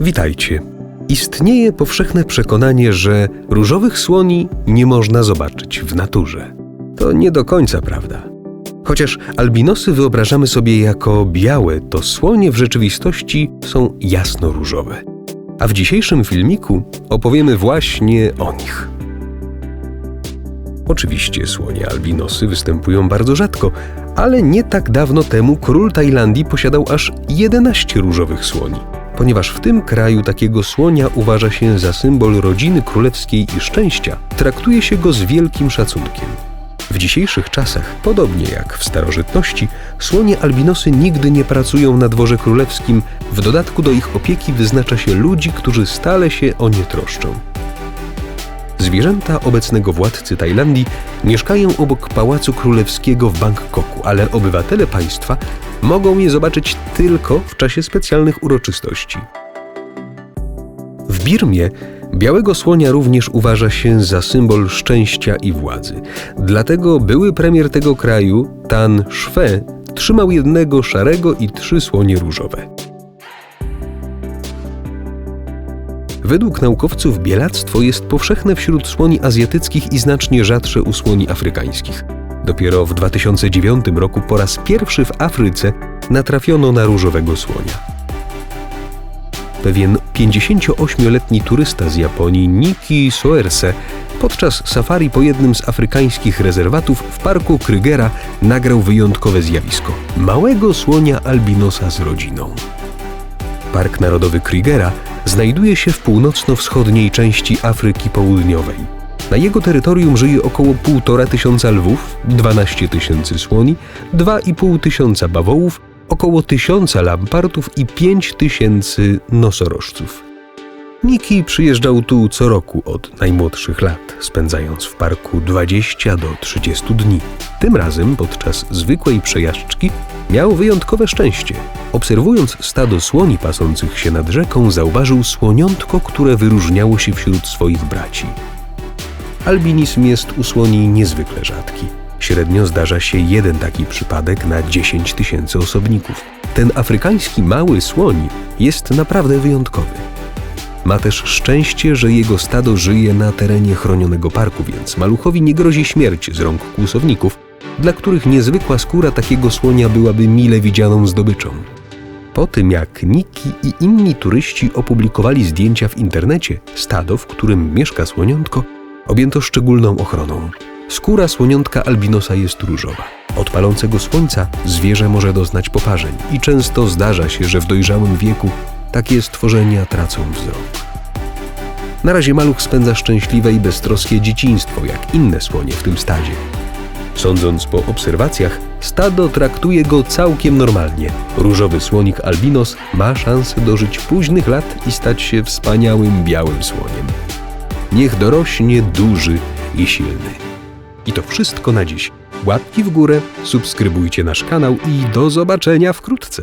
Witajcie. Istnieje powszechne przekonanie, że różowych słoni nie można zobaczyć w naturze. To nie do końca prawda. Chociaż albinosy wyobrażamy sobie jako białe, to słonie w rzeczywistości są jasno-różowe. A w dzisiejszym filmiku opowiemy właśnie o nich. Oczywiście słonie albinosy występują bardzo rzadko, ale nie tak dawno temu król Tajlandii posiadał aż 11 różowych słoni, ponieważ w tym kraju takiego słonia uważa się za symbol rodziny królewskiej i szczęścia, traktuje się go z wielkim szacunkiem. W dzisiejszych czasach, podobnie jak w starożytności, słonie albinosy nigdy nie pracują na dworze królewskim, w dodatku do ich opieki wyznacza się ludzi, którzy stale się o nie troszczą. Zwierzęta obecnego władcy Tajlandii mieszkają obok Pałacu Królewskiego w Bangkoku, ale obywatele państwa mogą je zobaczyć tylko w czasie specjalnych uroczystości. W Birmie białego słonia również uważa się za symbol szczęścia i władzy. Dlatego były premier tego kraju, Tan Shwe, trzymał jednego szarego i trzy słonie różowe. Według naukowców bielactwo jest powszechne wśród słoni azjatyckich i znacznie rzadsze u słoni afrykańskich. Dopiero w 2009 roku po raz pierwszy w Afryce natrafiono na różowego słonia. Pewien 58-letni turysta z Japonii, Niki Soerse, podczas safari po jednym z afrykańskich rezerwatów w parku Krygera nagrał wyjątkowe zjawisko małego słonia albinosa z rodziną. Park Narodowy Krygera znajduje się w północno-wschodniej części Afryki Południowej. Na jego terytorium żyje około 1,5 tysiąca lwów, 12 tysięcy słoni, 2,5 tysiąca bawołów, około tysiąca lampartów i 5 tysięcy nosorożców. Miki przyjeżdżał tu co roku od najmłodszych lat, spędzając w parku 20 do 30 dni. Tym razem podczas zwykłej przejażdżki miał wyjątkowe szczęście. Obserwując stado słoni pasących się nad rzeką, zauważył słoniątko, które wyróżniało się wśród swoich braci. Albinizm jest u słoni niezwykle rzadki. Średnio zdarza się jeden taki przypadek na 10 tysięcy osobników. Ten afrykański mały słoń jest naprawdę wyjątkowy. Ma też szczęście, że jego stado żyje na terenie chronionego parku, więc maluchowi nie grozi śmierć z rąk kłusowników, dla których niezwykła skóra takiego słonia byłaby mile widzianą zdobyczą. Po tym jak Niki i inni turyści opublikowali zdjęcia w internecie, stado, w którym mieszka słoniątko, objęto szczególną ochroną. Skóra słoniątka albinosa jest różowa. Od palącego słońca zwierzę może doznać poparzeń i często zdarza się, że w dojrzałym wieku takie stworzenia tracą wzrok. Na razie maluch spędza szczęśliwe i beztroskie dzieciństwo, jak inne słonie w tym stadzie. Sądząc po obserwacjach, stado traktuje go całkiem normalnie. Różowy słonik albinos ma szansę dożyć późnych lat i stać się wspaniałym białym słoniem. Niech dorośnie duży i silny. I to wszystko na dziś. Łapki w górę, subskrybujcie nasz kanał i do zobaczenia wkrótce.